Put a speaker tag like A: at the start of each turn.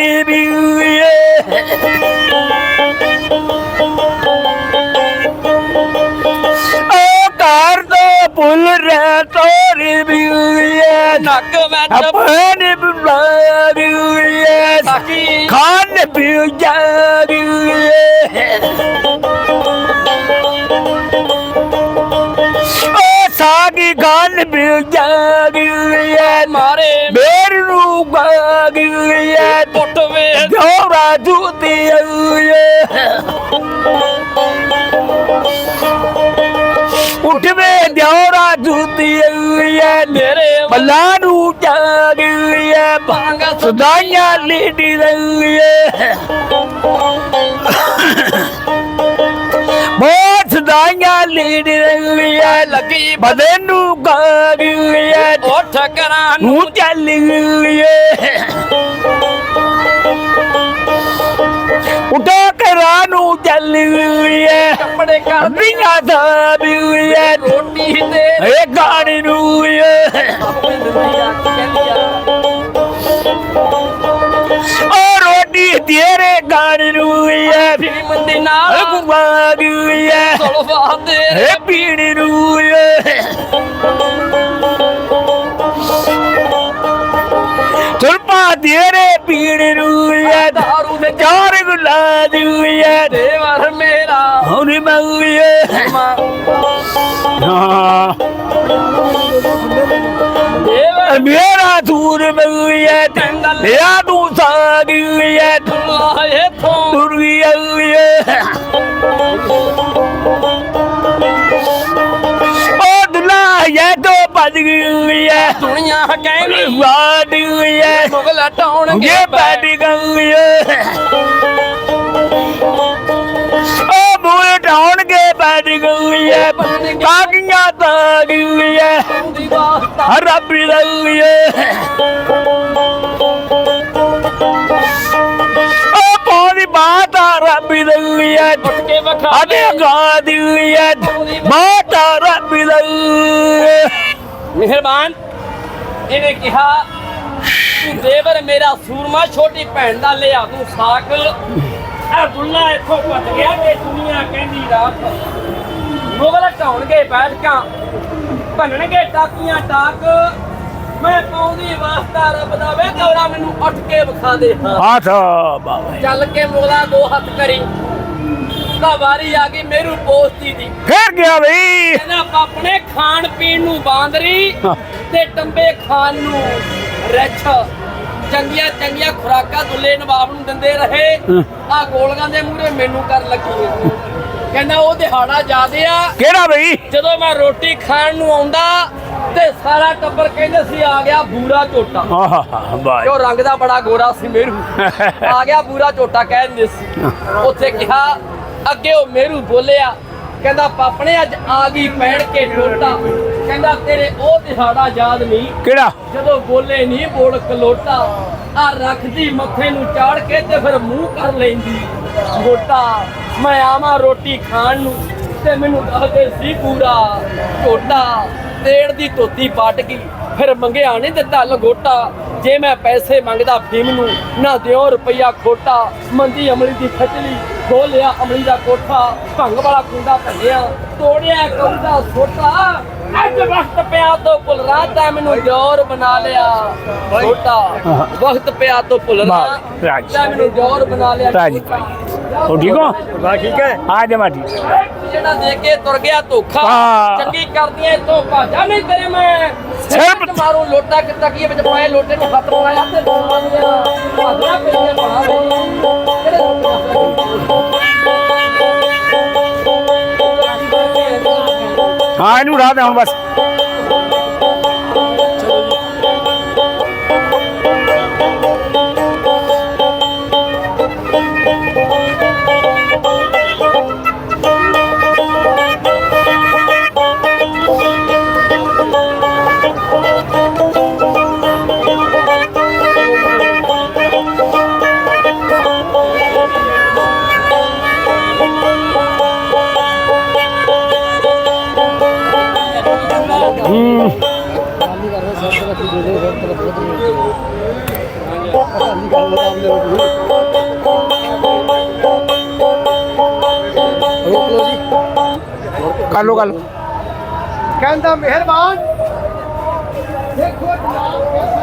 A: ਤੋਰੀ ਬੀਏ ਓ ਘਰ ਤੋਂ ਭੁੱਲ ਰਹਿ ਤੋਰੀ ਬੀਏ
B: ਨੱਕ ਵਿੱਚ
A: ਆਪਣੇ ਬੀਏ
B: ਸਾਕੀ
A: ਖਾਨ ਬੀਏ ਓ ਸਾਗੀ ਖਾਨ ਬੀਏ
B: ਮਾਰੇ।
A: ਮੇਰ ਨੂੰ
B: ਪੁੱਟ
A: ਜੋਰਾ ਜੂਤੀ ਆਈਏ ਉੱਠਵੇ ਜੋਰਾ ਜੂਤੀ ਆਈਏ।
B: ਮੇਰੇ
A: ਬੱਲਾ ਨੂੰ ਜਾਗੀਏ।
B: ਬਾਂਗ
A: ਸਦਾਈਆਂ ਲੀਡੀ ਰਹੀਏ। ਬਹੁਤ ਸਦਾਈਆਂ ਲੀਡੀ ਰਹੀਏ।
B: ਲੱਗੀ
A: ਬਦੇ ਨੂੰ ਗਾਗੀਏ।
B: ਉੱਠ ਕਰਾਂ ਨੂੰ
A: ਚੱਲੀਏ। ਉਡਾ ਕੇ ਰਾਹ ਨੂੰ ਚੱਲੀਏ
B: ਕੱਪੜੇ ਕਰ
A: ਅੱਧੀਆਂ ਦਾ ਬੀਏ
B: ਰੋਟੀ ਤੇ
A: ਏ ਗਾੜੀ ਨੂੰ ਏ ਓ ਰੋਟੀ ਤੇਰੇ ਗਾੜੀ ਨੂੰ ਏ
B: ਵੀ ਮੰਦੀ ਨਾਲ।
A: ਗੁਵਾ ਗੀਏ
B: ਸੁਲਵਾ ਦੇ।
A: ਏ ਪੀਣੀ ਨੂੰ ਏ ਤੁਰਪਾ ਤੇਰੇ ਪੀਣੀ ਨੂੰ ਏ
B: ਦਾਰੂ ਦੇ
A: ਚਾਰ
B: ਮੇਰਾ।
A: ਹੁਣ ਮੰਗੀਏ।
B: ਮਾਂ।
A: ਹਾਂ।
B: ਦੇਵਰ
A: ਮੇਰਾ ਦੂਰ ਮੰਗੀਏ
B: ਟੰਗਲ
A: ਲਿਆ ਤੂੰ ਸਾਗੀਏ।
B: ਤੁਲਾ ਇਥੋਂ।
A: ਤੁਰ ਗਈਏ ਓ ਦੁਲਾ ਇਹ ਦੋ ਭੱਜ ਗਈਏ।
B: ਦੁਨੀਆ ਕਹਿੰਦੀ
A: ਵਾਡੀਏ
B: ਮੁਗਲ ਟਾਉਣਗੇ
A: ਇਹ ਬੈਠ ਗਈਏ। ਓ ਗਈਏ ਕਾਗੀਆਂ ਤਾਂ ਗਈਏ ਬਾਤਾ ਰੱਬ ਰਹੀਏ
B: ਉੱਠ
A: ਅਦੇ ਗਾ ਦੀਏ ਬਾਤਾ ਰੱਬ ਰਹੀਏ
B: ਮਿਹਰਬਾਨ। ਇਹਨੇ ਕਿਹਾ ਦੇਵਰ ਮੇਰਾ ਸੂਰਮਾ ਛੋਟੀ ਭੈਣ ਦਾ ਲਿਆ ਤੂੰ ਸਾਕ ਅਬਦੁੱਲਾ ਇੱਥੋਂ ਭੱਜ ਗਿਆ ਤੇ ਦੁਨੀਆ ਕਹਿੰਦੀ ਰਾਤ ਮੁਗਲ ਢਾਉਣਗੇ ਬੈਠਕਾਂ ਭੰਨਣਗੇ ਟਾਕੀਆਂ ਟਾਕ। ਮੈਂ ਪਾਉਂਦੀ ਵਾਸਤਾ ਰੱਬ ਦਾ ਵੇ ਕੌੜਾ ਮੈਨੂੰ ਉੱਠ ਕੇ ਵਿਖਾ ਦੇ। ਹਾਂ।
A: ਹੱਥ ਬਾਬਾ
B: ਚੱਲ ਕੇ ਮੁਗਲਾ ਦੋ ਹੱਥ ਕਰੀ। ਤਾਂ ਵਾਰੀ ਆ ਗਈ ਮੇਰੂ ਪੋਸਤੀ ਦੀ।
A: ਫੇਰ ਗਿਆ ਬਈ।
B: ਕਹਿੰਦਾ ਪਾਪਣੇ ਖਾਣ ਪੀਣ ਨੂੰ ਬਾਂਦਰੀ। ਤੇ ਟੰਬੇ ਖਾਣ ਨੂੰ ਰਿੱਛ। ਚੰਗੀਆਂ ਚੰਗੀਆਂ ਖੁਰਾਕਾਂ ਦੁੱਲੇ ਨਵਾਬ ਨੂੰ ਦਿੰਦੇ ਰਹੇ। ਆ ਗੋਲਗਾਂ ਦੇ ਮੂਹਰੇ ਮੈਨੂੰ ਕਰ ਲੱਗੀ। ਕਹਿੰਦਾ ਉਹ ਦਿਹਾੜਾ ਜਾਦੇ ਆ।
A: ਕਿਹੜਾ ਬਈ?
B: ਜਦੋਂ ਮੈਂ ਰੋਟੀ ਖਾਣ ਨੂੰ ਆਉਂਦਾ ਤੇ ਸਾਰਾ ਟੱਬਰ ਕਹਿੰਦੇ ਸੀ ਆ ਗਿਆ ਬੂਰਾ ਝੋਟਾ।
A: ਆਹਾ ਬਾਈ
B: ਜੋ ਰੰਗ ਦਾ ਬੜਾ ਗੋਰਾ ਸੀ ਮੇਰੂ। ਆ ਗਿਆ ਬੂਰਾ ਝੋਟਾ ਕਹਿ ਦਿੰਦੇ ਸੀ। ਉੱਥੇ ਕਿਹਾ ਅੱਗੇ ਉਹ ਮੇਰੂ ਬੋਲਿਆ ਕਹਿੰਦਾ ਪਾਪਣੇ ਅੱਜ ਆ ਗਈ ਪੈਣ ਕੇ ਟੋਟਾ ਕਹਿੰਦਾ ਤੇਰੇ ਉਹ ਦਿਹਾੜਾ ਯਾਦ ਨਹੀਂ।
A: ਕਿਹੜਾ?
B: ਜਦੋਂ ਬੋਲੇ ਨਹੀਂ ਬੋਲ ਕਲੋਟਾ ਆ ਰੱਖਦੀ ਮੱਥੇ ਨੂੰ ਚਾੜ ਕੇ ਤੇ ਫਿਰ ਮੂੰਹ ਕਰ ਲੈਂਦੀ। ਮੋਟਾ ਮੈਂ ਆਵਾਂ ਰੋਟੀ ਖਾਣ ਨੂੰ ਤੇ ਮੈਨੂੰ ਦੱਸਦੇ ਸੀ ਪੂਰਾ। ਝੋਟਾ ਤੇੜ ਦੀ ਧੋਤੀ ਪਟ ਗਈ। ਫਿਰ ਮੰਗਿਆ ਨਹੀਂ ਦਿੱਤਾ ਲੰਗੋਟਾ। ਜੇ ਮੈਂ ਪੈਸੇ ਮੰਗਦਾ ਫੀਮ ਨੂੰ ਨਾ ਦਿਓ ਰੁਪਈਆ ਖੋਟਾ। ਮੰਦੀ ਅਮਲੀ ਦੀ ਖਚਲੀ ਖੋਲਿਆ ਅਮਲੀ ਦਾ ਕੋਠਾ ਭੰਗ ਵਾਲਾ ਕੁੰਡਾ ਭੰਨਿਆ ਤੋੜਿਆ ਕੌਂਦਾ ਛੋਟਾ ਅੱਜ ਵਕਤ ਪਿਆ ਤੋਂ ਭੁੱਲ ਰਾਤਾ ਮੈਨੂੰ ਜੋਰ ਬਣਾ ਲਿਆ। ਛੋਟਾ ਵਕਤ ਪਿਆ ਤੋਂ ਭੁੱਲ
A: ਰਾਜ।
B: ਰਾਤਾ ਮੈਨੂੰ ਜੋਰ ਬਣਾ ਲਿਆ।
A: ਰਾਜ। ਹੋ ਠੀਕ ਹੋ?
C: ਬਾ ਠੀਕ ਹੈ।
A: ਆ ਜਾ ਮਾਟੀ
B: ਜਿਹੜਾ ਦੇ ਕੇ ਤੁਰ ਗਿਆ ਧੋਖਾ। ਚੰਗੀ ਕਰਦੀਆਂ ਇਤੋਂ ਭਾਜਾ ਨਹੀਂ ਤੇਰੇ ਮੈਂ।
A: ਸਿਰ
B: ਮਾਰੂ ਲੋਟਾ ਕਿ ਤਕੀਏ ਵਿੱਚ ਪਾਏ ਲੋਟੇ ਨੂੰ ਪਾਇਆ। ਤੇ
A: ਇਹਨੂੰ ਰਾਹ ਦੇ ਹੁਣ ਬਸ। ਕਰ ਲੋ ਗੱਲ
C: ਕਹਿੰਦਾ ਮਿਹਰਬਾਨ। ਦੇਖੋ ਜਨਾਬ